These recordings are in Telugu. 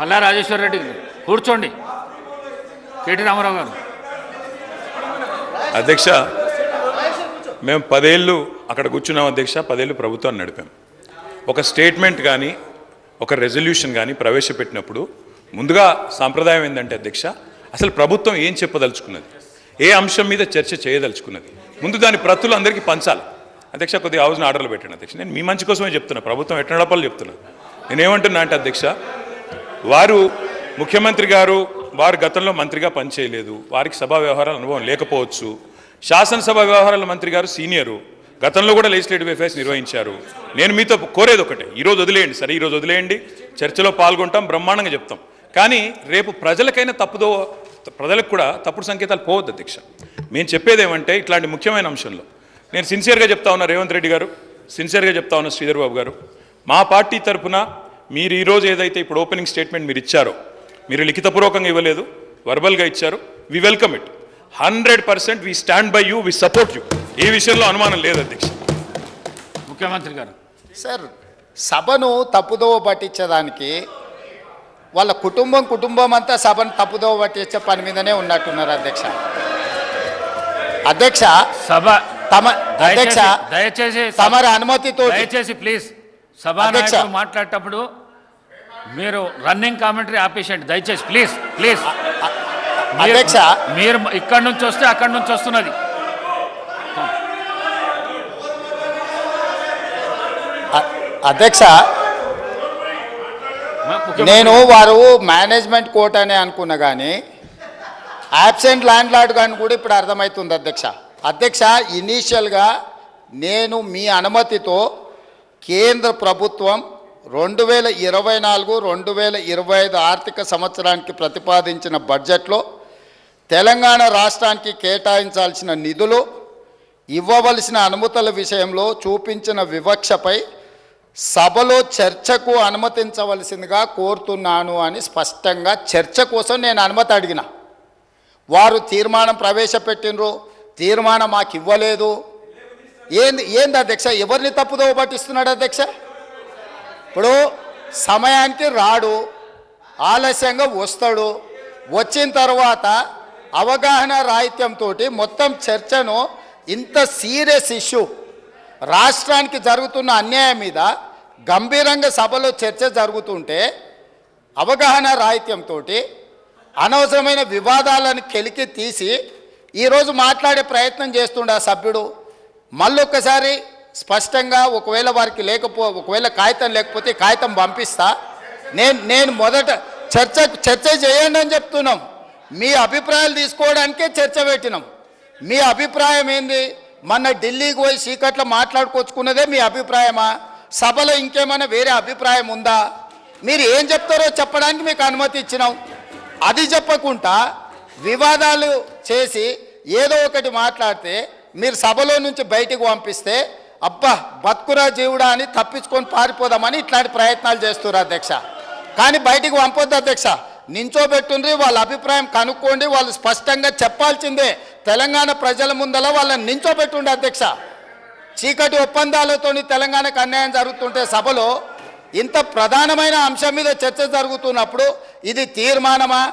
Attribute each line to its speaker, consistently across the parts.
Speaker 1: మల్లా రాజేశ్వర రెడ్డి కూర్చోండి. కేటీ రామారావు గారు.
Speaker 2: అధ్యక్ష మేము పదేళ్ళు అక్కడ కూర్చున్నాం అధ్యక్ష పదేళ్ళు ప్రభుత్వాన్ని నడిపాం. ఒక స్టేట్మెంట్ కానీ ఒక రెజల్యూషన్ కానీ ప్రవేశపెట్టినప్పుడు ముందుగా సాంప్రదాయం ఏంటంటే అధ్యక్ష అసలు ప్రభుత్వం ఏం చెప్పదలుచుకున్నది? ఏ అంశం మీద చర్చ చేయదలుచుకున్నది? ముందు దాని ప్రతులు అందరికీ పంచాలి. అధ్యక్ష కొద్దిగా హౌస్ని ఆర్డర్లు పెట్టాను అధ్యక్ష. నేను మీ మంచి కోసమే చెప్తున్నా ప్రభుత్వం ఎట్ట నడపాలో చెప్తున్నా. నేనేమంటున్నా అంటే అధ్యక్ష వారు ముఖ్యమంత్రి గారు వారు గతంలో మంత్రిగా పనిచేయలేదు. వారికి సభా వ్యవహారాల అనుభవం లేకపోవచ్చు. శాసనసభ వ్యవహారాల మంత్రి గారు సీనియరు. గతంలో కూడా లెజిస్లేటివ్ అఫైర్స్ నిర్వహించారు. నేను మీతో కోరేది ఒకటే. ఈరోజు వదిలేయండి. సరే ఈరోజు వదిలేయండి. చర్చలో పాల్గొంటాం బ్రహ్మాండంగా చెప్తాం. కానీ రేపు ప్రజలకైనా తప్పుదో ప్రజలకు కూడా తప్పుడు సంకేతాలు పోవద్దు అధ్యక్ష. మేము చెప్పేది ఏమంటే ఇట్లాంటి ముఖ్యమైన అంశంలో. నేను సిన్సియర్గా చెప్తా ఉన్నా రేవంత్ రెడ్డి గారు సిన్సియర్గా చెప్తా ఉన్నా శ్రీధర్ బాబు గారు. మా పార్టీ తరపున మీరు ఈరోజు ఏదైతే ఇప్పుడు ఓపెనింగ్ స్టేట్మెంట్ మీరు ఇచ్చారో మీరు లిఖితపూర్వకంగా ఇవ్వలేదు వర్బల్గా ఇచ్చారు we welcome it hundred percent we stand by you we support you ఈ విషయంలో అనుమానం లేదు అధ్యక్ష.
Speaker 1: ముఖ్యమంత్రి గారు.
Speaker 3: సార్ సభను తప్పుదోవ పట్టించడానికి వాళ్ళ కుటుంబం కుటుంబం అంతా సభను తప్పుదోవ పట్టించే పని మీదనే ఉన్నట్టున్నారు అధ్యక్ష. అధ్యక్ష
Speaker 1: సభ
Speaker 3: తమ అధ్యక్ష
Speaker 1: దయచేసి దయచేసి
Speaker 3: తమరి అనుమతితో
Speaker 1: దయచేసి ప్లీజ్. సభానాయకుడు. మాట్లాడేటప్పుడు మీరు రన్నింగ్ కామెంటరీ ఆపేసేయండి. దయచేసి ప్లీజ్ ప్లీజ్.
Speaker 3: అధ్యక్ష.
Speaker 1: మీరు ఇక్కడి నుంచి వస్తే అక్కడి నుంచి వస్తున్నది.
Speaker 3: అధ్యక్ష. నేను వారు మేనేజ్మెంట్ కోర్ట్ అనే అనుకున్నా కానీ యాబ్సెంట్ ల్యాండ్ లార్డ్ కానీ కూడా ఇప్పుడు అర్థమవుతుంది అధ్యక్ష. అధ్యక్ష ఇనీషియల్గా నేను మీ అనుమతితో కేంద్ర ప్రభుత్వం రెండు వేల ఇరవై నాలుగు రెండు వేల ఇరవై ఐదు ఆర్థిక సంవత్సరానికి ప్రతిపాదించిన బడ్జెట్లో తెలంగాణ రాష్ట్రానికి కేటాయించాల్సిన నిధులు ఇవ్వవలసిన అనుమతుల విషయంలో చూపించిన వివక్షపై సభలో చర్చకు అనుమతించవలసిందిగా కోరుతున్నాను అని స్పష్టంగా చర్చ కోసం నేను అనుమతి అడిగిన. వారు తీర్మానం ప్రవేశపెట్టినరు తీర్మానం మాకు ఇవ్వలేదు ఏంది ఏంది అధ్యక్ష? ఎవరిని తప్పుదోవ పట్టిస్తున్నాడు అధ్యక్ష? ఇప్పుడు సమయానికి రాడు ఆలస్యంగా వస్తాడు. వచ్చిన తర్వాత అవగాహన రాహిత్యంతో మొత్తం చర్చను ఇంత సీరియస్ ఇష్యూ రాష్ట్రానికి జరుగుతున్న అన్యాయం మీద గంభీరంగా సభలో చర్చ జరుగుతుంటే అవగాహన రాహిత్యంతో అనవసరమైన వివాదాలను కెలికి తీసి ఈరోజు మాట్లాడే ప్రయత్నం చేస్తుండే ఆ సభ్యుడు. మళ్ళొక్కసారి స్పష్టంగా ఒకవేళ వారికి లేకపో ఒకవేళ కాగితం లేకపోతే కాగితం పంపిస్తా. నేను నేను మొదట చర్చ చర్చ చేయండి అని చెప్తున్నాం. మీ అభిప్రాయాలు తీసుకోవడానికే చర్చ పెట్టినాం. మీ అభిప్రాయం ఏంది? మొన్న ఢిల్లీకి పోయి చీకట్లో మాట్లాడుకొచ్చుకున్నదే మీ అభిప్రాయమా? సభలో ఇంకేమైనా వేరే అభిప్రాయం ఉందా? మీరు ఏం చెప్తారో చెప్పడానికి మీకు అనుమతి ఇచ్చినాం. అది చెప్పకుండా వివాదాలు చేసి ఏదో ఒకటి మాట్లాడితే మీరు సభలో నుంచి బయటికి పంపిస్తే అబ్బా బతుకురా జీవుడా అని తప్పించుకొని పారిపోదామని ఇట్లాంటి ప్రయత్నాలు చేస్తున్నారు అధ్యక్ష. కానీ బయటికి పంపొద్దు అధ్యక్ష. నించోబెట్టుండ్రి వాళ్ళ అభిప్రాయం కనుక్కోండి వాళ్ళు స్పష్టంగా చెప్పాల్సిందే. తెలంగాణ ప్రజల ముందల వాళ్ళని నించోబెట్టుండే అధ్యక్ష. చీకటి ఒప్పందాలతోని తెలంగాణకు అన్యాయం జరుగుతుంటే సభలో ఇంత ప్రధానమైన అంశం మీద చర్చ జరుగుతున్నప్పుడు ఇది తీర్మానమా?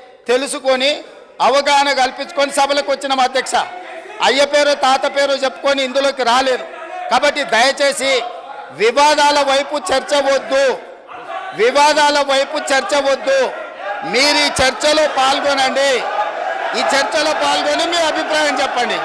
Speaker 3: తెలుసుకొని అవగాహన కల్పించుకొని సభలకు వచ్చిన అధ్యక్ష. అయ్య పేరు తాత పేరు చెప్పుకొని ఇందులోకి రాలేదు కాబట్టి దయచేసి వివాదాల వైపు చర్చ వద్దు. వివాదాల వైపు చర్చ వద్దు. మీరు ఈ చర్చలో పాల్గొనండి. ఈ చర్చలో పాల్గొని మీ అభిప్రాయం చెప్పండి.